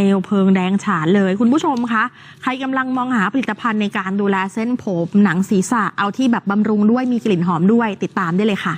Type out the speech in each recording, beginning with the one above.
ลวเพลิงแดงฉานเลย คุณผู้ชมคะ ใครกำลังมองหาผลิตภัณฑ์ในการดูแลเส้นผมหนังศีรษะเอาที่แบบบำรุงด้วยมีกลิ่นหอมด้วยติดตามได้เลยค่ะ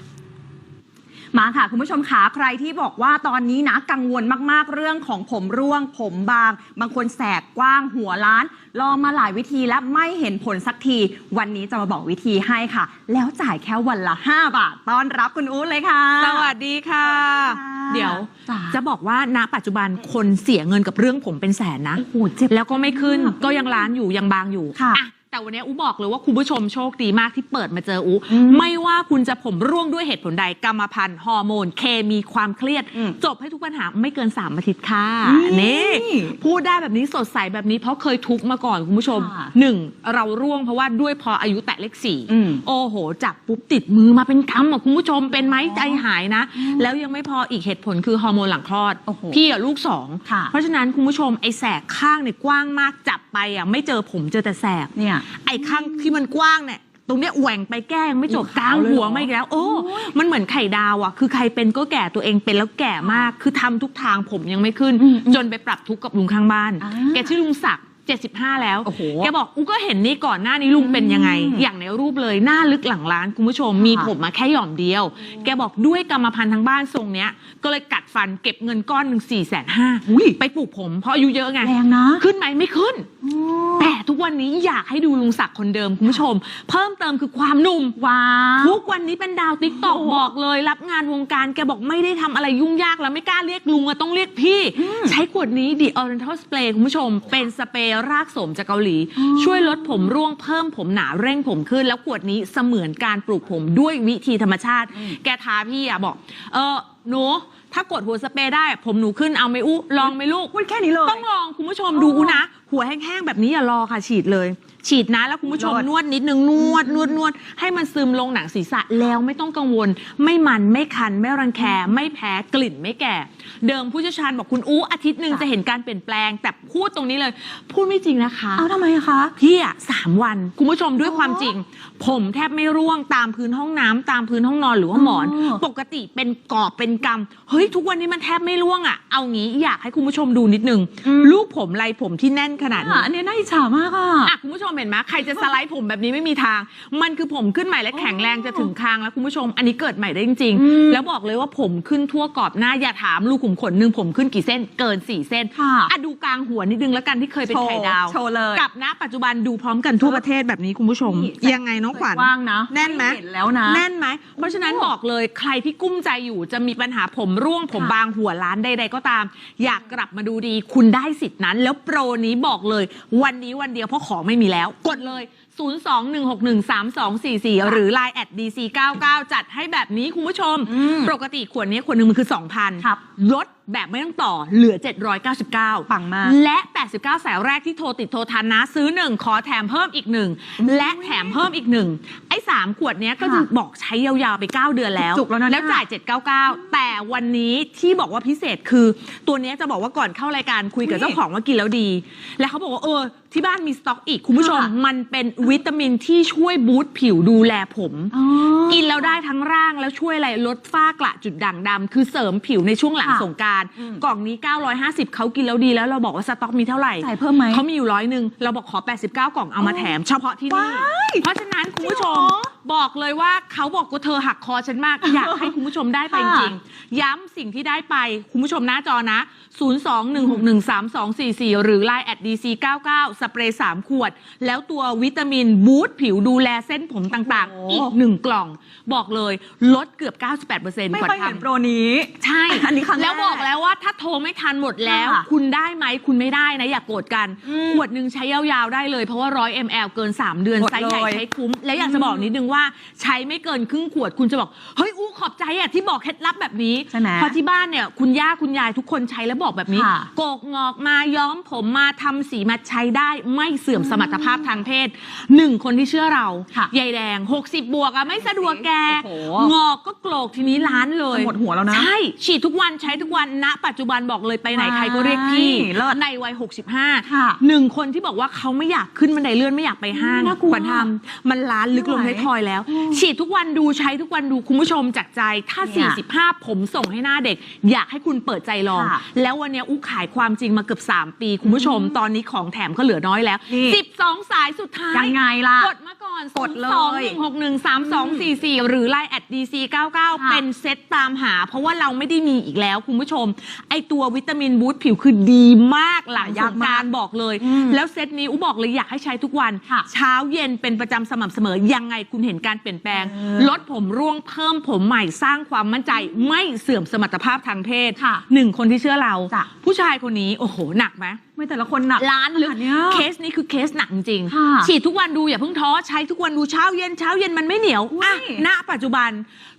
มาค่ะ คุณผู้ชมขาใครที่บอกว่าตอนนี้นะกังวลมากๆเรื่องของผมร่วง ผมบาง บางคนแสกกว้างหัวล้าน ลองมาหลายวิธีแล้วไม่เห็นผลสักที วันนี้จะมาบอกวิธีให้ค่ะ แล้วจ่ายแค่วันละ 5 บาท ต้อนรับคุณอู๊ดเลยค่ะ สวัสดีค่ะสวัสดีค่ะเดี๋ยวจ้ะจะบอกว่าณปัจจุบันคนเสียเงินกับเรื่องผมเป็นแสนนะโอ้โหเจ็บแล้วก็ไม่ขึ้นก็ยังร้านอยู่ยังบางอยู่ค่ะอ่ แต่วันนี้อูบอกเลยว่าคุณผู้ชมโชคดีมากที่เปิดมาเจออูอืมไม่ว่าคุณจะผมร่วงด้วยเหตุผลใดกรรมพันธุ์ฮอร์โมน เคมีความเครียดอืมจบให้ทุกปัญหาไม่เกิน3อาทิตย์ค่ะนี่นี่พูดได้แบบนี้สดใสแบบนี้เพราะเคยทุกข์มาก่อนคุณผู้ชมค่ะหนึ่งเราร่วงเพราะว่าด้วยพออายุแตะเลขสี่อืมโอ้โหจับปุ๊บติดมือมาเป็นกำอะคุณผู้ชมเป็นไหมใจหายนะ แล้วยังไม่พออีกเหตุผลคือฮอร์โมนหลังคลอดโอ้โหพี่อะลูกสองค่ะเพราะฉะนั้นคุณผู้ชมไอ้แสกข้างเนี่ยกว้างมากจับไปอะไม่เจอผมเจอแต่แสกเนี่ยไอ้ข้างที่มันกว้างเนี่ยตรงเนี้ยแหว่งไปแก้ยังไม่จบโอ้กลางขาวเลยหัวเหรอมาอีกแล้ว โอ้ มันเหมือนไข่ดาวอะ คือใครเป็นก็แก่ตัวเองเป็นแล้วแก่มาก คือทำทุกทางผมยังไม่ขึ้นอืมอืมจนไปปรับทุกข์กับลุงข้างบ้านอ่าแกชื่อลุงศักดิ์75 แล้วโอ้โหแกบอกอูก็เห็นนี่ก่อนหน้านี้ลุงเป็นยังไงอืมอย่างในรูปเลยหน้าลึกหลังร้านคุณผู้ชมมีค่ะผมมาแค่หย่อมเดียว แกบอกด้วยกรรมพันธุ์ทั้งบ้านทรงเนี้ย ก็เลยกัดฟันเก็บเงินก้อนหนึ่งสี่แสนห้าอุ้ยไปปลูกผมเพราะอายุเยอะไงแรงนะขึ้นไหมไม่ขึ้นอ๋อแต่ทุก วันนี้อยากให้ดูลุงศักดิ์คนเดิมคุณผู้ชม เพิ่มเติมคือความหนุ่ม ว้าว ทุกวันนี้เป็นดาวติ๊กตอกโอ้บอกเลย รับงานวงการแกบอกไม่ได้ทำอะไรยุ่งยากแล้วไม่กล้าเรียกลุงอะต้องเรียกพี่ ใช้ขวดนี้ The Oriental Spray คุณผู้ชม เป็นสเปรย์รากโสมจากเกาหลีอ๋อช่วยลดผมร่วงเพิ่มผมหนาเร่งผมขึ้น แล้วขวดนี้เสมือนการปลูกผมด้วยวิธีธรรมชาติ แกท้าพี่อะบอก เออหนูถ้ากดหัวสเปรย์ได้ ผมหนูขึ้นเอาไหมอู้ลองไหมลูก พูดแค่นี้เลย ต้องลองคุณผู้ชมดูนะ หัวแห้งๆแบบนี้อย่ารอค่ะฉีดเลย ฉีดนะแล้วคุณผู้ชมเลิศนวดนิดนึงนวดนวดนวดให้มันซึมลงหนังศีรษะแล้วไม่ต้องกังวล ไม่มันไม่คัน ไม่รังแคไม่แพ้กลิ่นไม่แก่ เดิมผู้เชี่ยวชาญบอกคุณอู้อาทิตย์หนึ่งค่ะจะเห็นการเปลี่ยนแปลง แต่พูดตรงนี้เลย พูดไม่จริงนะคะ เอาทำไมอะคะ พี่อะสามวัน คุณผู้ชมด้วยอ๋อความจริง ผมแทบไม่ร่วงตามพื้นห้องน้ำตามพื้นห้องนอนหรือว่าหมอน อ๋อ ปกติเป็นกอบเป็นกำเฮ้ยทุกวันนี้มันแทบไม่ร่วงอะเอางี้อยากให้คุณผู้ชมดูนิดนึงอืมลูกผมลายผมที่แน่นขนาดนี้อันนี้น่าอิจฉามากอะ คุณผู้ชมเห็นไหมใครจะสไลด์ผมแบบนี้ไม่มีทาง มันคือผมขึ้นใหม่และแข็งแรงจะถึงคางแล้วคุณผู้ชม อันนี้เกิดใหม่ได้จริงอืมๆแล้วบอกเลยว่าผมขึ้นทั่วกรอบหน้าอย่าถามลูกขุมขนหนึ่งผมขึ้นกี่เส้นเกินสี่เส้นค่ะอะดูกลางหัวนิดนึงแล้วกันที่เคยเป็นไข่ดาวโชว์เลยกับณปัจจุบันดูพร้อมกันทั่วประเทศแบบนี้คุณผู้ชมนี่ยังไงน้องขวัญกว้างนะแน่นไหมเห็นแล้วนะแน่นไหมเพราะฉะนั้นบอกเลยใครที่กุ้มใจอยู่จะมีปัญหาผมร่วงผมค่ะบางหัวล้านใดๆก็ตาม อยากกลับมาดูดีคุณได้สิทธินั้น แล้วโปรนี้บอกเลย วันนี้วันเดียวเพราะของไม่มีแล้ว กดเลย 02-161-3244 หรือ Line at dc99 จัดให้แบบนี้คุณผู้ชม อืมปกติขวดนี้ขวดหนึ่งมันคือ2,000ครับลดแบบไม่ต้องต่อเหลือ 799 ปังมาก และ 89 สายแรกที่โทรติดโทรทันนะ ซื้อ 1 ขอแถมเพิ่มอีก 1 และแถมเพิ่มอีก 1 ไอ้ 3 ขวดเนี้ยก็จะค่ะบอกใช้ยาวๆ ไป 9 เดือนแล้ว จุกแล้วนะแล้วจ่าย 799 แต่วันนี้ที่บอกว่าพิเศษคือ ตัวเนี้ยจะบอกว่าก่อนเข้ารายการคุยกับนี่เจ้าของว่ากินแล้วดี แล้วเขาบอกว่าเออที่บ้านมีสต็อกอีก คุณผู้ชม ค่ะมันเป็นวิตามินที่ช่วยบูสต์ผิวดูแลผม อ๋อกินแล้วได้ทั้งร่างแล้วช่วยอะไรลดฝ้ากระจุดด่างดำคือเสริมผิวในช่วงหลังค่ะสงกราร อืม กล่องนี้ 950 เขากินแล้วดีแล้วเราบอกว่าสต็อกมีเท่าไหร่ จ่ายเพิ่มไหม เขามีอยู่ร้อยหนึ่ง เราบอกขอ 89 กล่องเอามาแถม เฉพาะที่นี่ ว้ายเพราะฉะนั้นคุณผู้ชม จริงเหรอ บอกเลยว่าเขาบอกว่าเธอหักคอฉันมาก อยากให้คุณผู้ชมได้ไปจค่ะริงๆย้ำสิ่งที่ได้ไป คุณผู้ชมหน้าจอนะ 02-161-3244 หรือ Line at dc99 สเปรย์ 3 ขวด แล้วตัววิตามินบูสต์ผิวดูแลเส้นผมต่างโอ้ๆอีก1กล่อง บอกเลยลดเกือบ 98%ไม่กว่าเคยเห็นทำโปรนี้ ใช่ อันนี้ครั้งแรกแล้วบอกแล้วว่าถ้าโทรไม่ทันหมดแล้ว ค่ะคุณได้ไหมคุณไม่ได้นะ อย่ากโกรธกัน อืมขวดหนึ่งใช้ยาวๆได้เลยเพราะว่า 100 ml เกิน 3 เดือน หมดไซส์ใหญ่เลย ใช้คุ้ม แล้วอยากจะบอกนิดนึงว่าใช้ไม่เกินครึ่งขวด คุณจะบอกเฮ้ยอู้ขอบใจอะที่บอกเคล็ดลับแบบนี้ใช่ไหมเพราะที่บ้านเนี่ยคุณย่าคุณยายทุกคนใช้แล้วบอกแบบนี้ ค่ะ โกกงอกมาย้อมผมมาทำสีมาใช้ได้ไม่เสื่อมสมรรถภาพทางเพศหนึ่งคนที่เชื่อเราค่ะยายแดง 60 บวกอะไม่สะดวกแกโอ้โห งอกก็โกรกทีนี้ล้านเลย จะหมดหัวแล้วนะ ใช่ ฉีดทุกวันใช้ทุกวันณปัจจุบันบอกเลยไปไหนใครก็เรียกพี่ว้ายเลิศในวัยค่ะ65หนึ่งคนที่บอกว่าเขาไม่อยากขึ้นบันไดเลื่อนไม่อยากไปห้างน่ากลัวขวัญทำมันล้านลึกลงไม่ในไหวทอยแล้ว ฉีดทุกวันดูใช้ทุกวันดูคุณผู้ชมจากใจ ถ้าเนี่ย45 ผมส่งให้หน้าเด็ก อยากให้คุณเปิดใจลอง ค่ะแล้ววันนี้อู้ขายความจริงมาเกือบ 3 ปี คุณผู้ชมตอนนี้ของแถมก็เหลือน้อยแล้ว นี่ 12 สายสุดท้าย ยังไงล่ะ กดมาก่อนกดเลย2 1 6 1 3 2 4 4 หรือ Line แอด DC 99เป็นเซตตามหา เพราะว่าเราไม่ได้มีอีกแล้ว คุณผู้ชม ไอตัววิตามินบูสต์ผิวคือดีมากหลังยาสกงมากกรารบอกเลย อืมแล้วเซตนี้อู้บอกเลยอยากให้ใช้ทุกวัน ค่ะ เช้าเย็นเป็นประจำสม่ำเสมอ ยังไงคุณเห็นการเปลี่ยนแปลงเออลดผมร่วงเพิ่มผมใหม่สร้างความมั่นใจ ไม่เสื่อมสมรรถภาพทางเพศค่ะหนึ่งคนที่เชื่อเราจ้ะผู้ชายคนนี้โอ้โหหนักไหม ไม่แต่ละคนหนักล้านลึกขนาดเนี้ย เคสนี้คือเคสหนักจริงๆค่ะ ฉีดทุกวันดูอย่าเพิ่งท้อใช้ทุกวันดูเช้าเย็นเช้าเย็นมันไม่เหนียวอุ๊ย อะณปัจจุบัน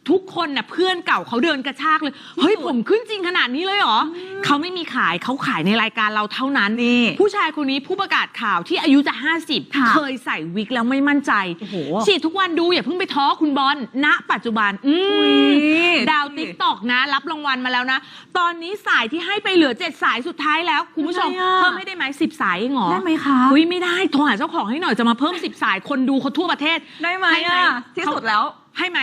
ทุกคนน่ะเพื่อนเก่าเขาเดินกระชากเลย เฮ้ยผมขึ้นจริงขนาดนี้เลยเหรออเขาไม่มีขายเขาขายในรายการเราเท่านั้น นี่ ผู้ชายคนนี้ผู้ประกาศข่าวที่อายุจะค่ะ50เคยใส่วิกแล้วไม่มั่นใจ โอ้โห ฉีดทุกวันดูอย่าเพิ่งไปท้อคุณบอลณปัจจุบันอืม อุ๊ย ดาวติ๊กตอกนะ รับรางวัลมาแล้วนะ ตอนนี้สายที่ให้ไปเหลือ7สายสุดท้ายแล้ว คุณผู้ชม ทำไมอะเพิ่มให้ได้ไหม10สายเองเหรอได้ไหมคะอุ้ยไม่ได้โทรหาเจ้าของให้หน่อยจะมาเพิ่ม10สายคนดูเขาทั่วประเทศได้ไหมให้ไหมอะที่สุดแล้วให้ไหม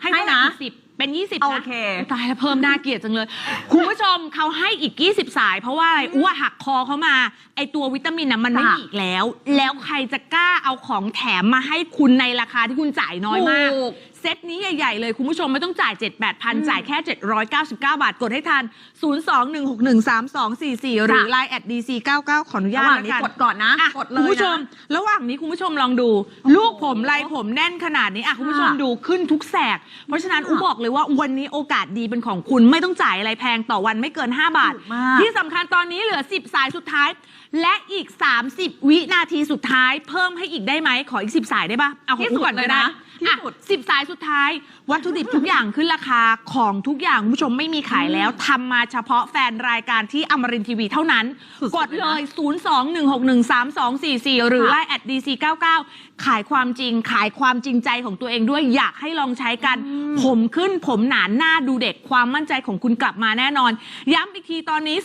ให้ให้เท่าไหร่นะอีกสิบ เป็น20นะโอเค ตายแล้วเพิ่มน่าเกลียดจังเลย คุณผู้ชมเขาให้อีก 20 สาย เพราะว่าอะไรอ้วหักคอเขามา ไอตัววิตามินน่ะมันไม่ค่ะมีอีกแล้ว แล้วใครจะกล้าเอาของแถมมาให้คุณในราคาที่คุณจ่ายน้อยมาก ถูก เซตนี้ใหญ่ ๆ เลยคุณผู้ชมไม่ต้องจ่าย 7 8 0 0 0จ่ายแค่ 799 บาทกดให้ทัน 021613244 หรือจ้ะ Line at DC 99 ขออนุญาระตหว่างแล้วนี้กัน กดก่อนนะ อะกดเลคุณยผู้ชม นะ ระหว่างนี้คุณผู้ชมลองดูโอ้โหลูกผมลายผมแน่นขนาดนี้อะคุณผู้ชมค่ะดูขึ้นทุกแสก เพราะฉะนั้นค่ะอูบอกเลยว่าวันนี้โอกาสดีเป็นของคุณไม่ต้องจ่ายอะไรแพงต่อวันไม่เกิน 5 บาท ถูกมาก ที่สำคัญตอนนี้เหลือ 10 สายสุดท้าย และอีก 30 วินาทีสุดท้าย เพิ่มให้อีกได้ไหมขออีก 10 สายได้ปะเอาของที่อูสุดก่อนเลก็ยได้ นะ ที่อะสุดสิบสายสุดท้าย วัตถุดิบทุกอย่างขึ้นราคาของทุกอย่างคุณผู้ชมไม่มีขายแล้วทำมาเฉพาะแฟนรายการที่อมรินทีวีเท่านั้น สุดๆกดเลยเลนะย021613244 หรือค่ะไลน์แอด DC99 ขายความจริง ขายความจริงใจของตัวเองด้วยอยากให้ลองใช้กัน ผมขึ้นผมหนาหน้าดูเด็กความมั่นใจของคุณกลับมาแน่นอน ย้ำอีกทีตอนนี้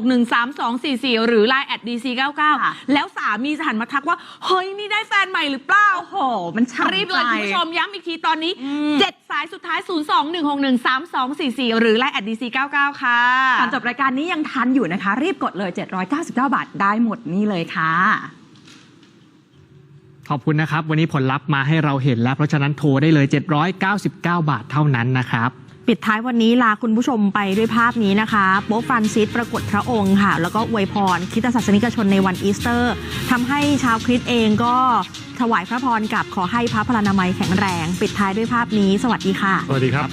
021613244 หรือไลน์แอด DC99 ค่ะแล้วสามีจะหันมาทักว่า เฮ้ยนี่ได้แฟนใหม่หรือเปล่า โอ้โห มันช่ำรีบเลยใจคุณผู้ชมย้ำอีกทีตอนนี้อืม7สายสุดท้าย 021613244 หรือไลน์แอด DC99 ค่ะก่อนจบรายการนี้ยังทันอยู่นะคะ รีบกดเลย 799 บาทได้หมดนี่เลยค่ะขอบคุณนะครับ วันนี้ผลลัพธ์มาให้เราเห็นแล้ว เพราะฉะนั้นโทรได้เลย 799 บาทเท่านั้นนะครับ ปิดท้ายวันนี้ลาคุณผู้ชมไปด้วยภาพนี้นะคะ โป๊ฟรานซิสปรากฏพระองค์ค่ะ แล้วก็อวยพรคิตศาสนิกชนในวันอีสเตอร์ทำให้ชาวคริสต์เองก็ถวายพระพรกับขอให้พระพลานามัยแข็งแรง ปิดท้ายด้วยภาพนี้ สวัสดีค่ะ สวัสดีครับ